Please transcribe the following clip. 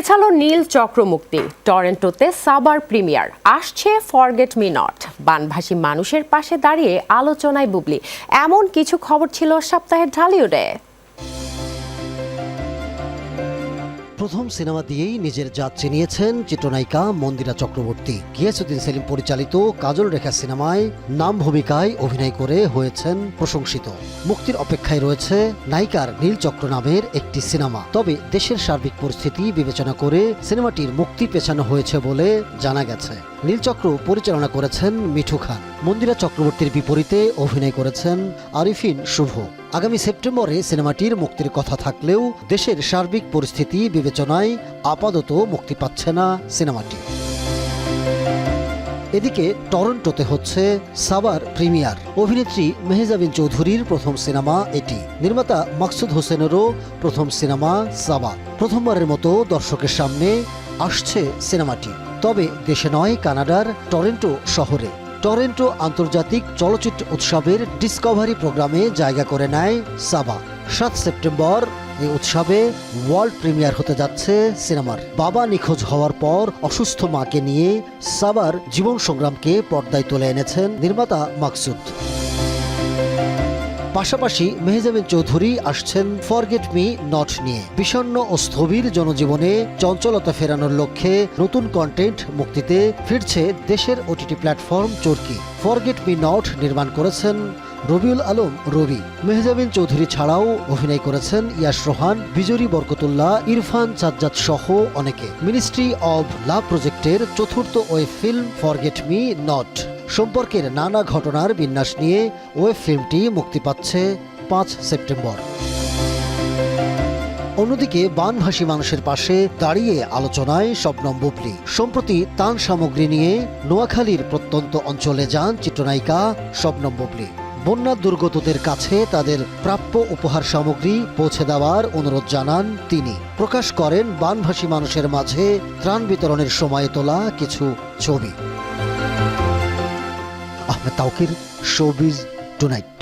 পেছালো নীল চক্রমুক্তি। টরেন্টোতে সাবার প্রিমিয়ার। আসছে forget me not. বানভাসী মানুষের পাশে দাঁড়িয়ে আলোচনায় বুবলি। এমন কিছু খবর ছিল সপ্তাহের ঢালিউডে। প্রথম সিনেমা দিয়েই নিজের জাত চিনিয়েছেন চিত্রনায়িকা মন্দিরা চক্রবর্তী। গিয়াসুদ্দিন সেলিম পরিচালিত কাজল রেখা সিনেমায় নাম ভূমিকায় অভিনয় করে হয়েছেন প্রশংসিত। মুক্তির অপেক্ষায় রয়েছে নায়িকার নীলচক্র নামের একটি সিনেমা। তবে দেশের সার্বিক পরিস্থিতি বিবেচনা করে সিনেমাটির মুক্তি পেছানো হয়েছে বলে জানা গেছে। নীলচক্র পরিচালনা করেছেন মিঠু খান। মন্দিরা চক্রবর্তীর বিপরীতে অভিনয় করেছেন আরিফিন শুভ। আগামী সেপ্টেম্বরে সিনেমাটির মুক্তির কথা থাকলেও দেশের সার্বিক পরিস্থিতি বিবেচনায় আপাতত মুক্তি পাচ্ছে না সিনেমাটি। এদিকে টরন্টোতে হচ্ছে সাবার প্রিমিয়ার। অভিনেত্রী মেহজাবিন চৌধুরীর প্রথম সিনেমা এটি। নির্মাতা মাকসুদ হোসেনেরও প্রথম সিনেমা সাবা প্রথমবারের মতো দর্শকের সামনে আসছে সিনেমাটি। তবে দেশে নয়, কানাডার টরেন্টো শহরে। টরেন্টো আন্তর্জাতিক চলচ্চিত্র উৎসবের ডিসকভারি প্রোগ্রামে জায়গা করে নেয় সাবা সাত সেপ্টেম্বর এই উৎসবে ওয়ার্ল্ড প্রিমিয়ার হতে যাচ্ছে সিনেমার। বাবা নিখোঁজ হওয়ার পর অসুস্থ মাকে নিয়ে সাবার জীবন সংগ্রামকে পর্দায় তুলে এনেছেন নির্মাতা মাকসুদ। পাশাপাশি মেহজাবিন চৌধুরী আসছেন ফরগেট মি নট নিয়ে। বিষণ্ণ ও স্থবির জনজীবনে চঞ্চলতা ফেরানোর লক্ষ্যে নতুন কন্টেন্ট মুক্তিতে ফিরছে দেশের OTT platform Chorki. Forget me not নির্মাণ করেছেন রবিউল আলম রবি। মেহজাবিন চৌধুরী ছাড়াও অভিনয় করেছেন ইয়াশ রোহান বিজরি বরকতুল্লাহ, ইরফান সাজ্জাদ সহ অনেকে। মিনিস্ট্রি অব লাভ প্রজেক্টের চতুর্থ web film forget me not. সম্পর্কের নানা ঘটনার বিন্যাস নিয়ে ওয়েব ফিল্মটি মুক্তি পাচ্ছে পাঁচ সেপ্টেম্বর। অন্যদিকে বানভাসী মানুষের পাশে দাঁড়িয়ে আলোচনায় শবনম বুবলি। সম্প্রতি তান সামগ্রী নিয়ে নোয়াখালীর প্রত্যন্ত অঞ্চলে যান চিত্রনায়িকা শবনম বুবলি। বন্যা দুর্গতদের কাছে তাদের প্রাপ্য উপহার সামগ্রী পৌঁছে দেওয়ার অনুরোধ জানান তিনি। প্রকাশ করেন বানভাসী মানুষের মাঝে ত্রাণ বিতরণের সময় তোলা কিছু ছবি। Tauquir showbiz tonight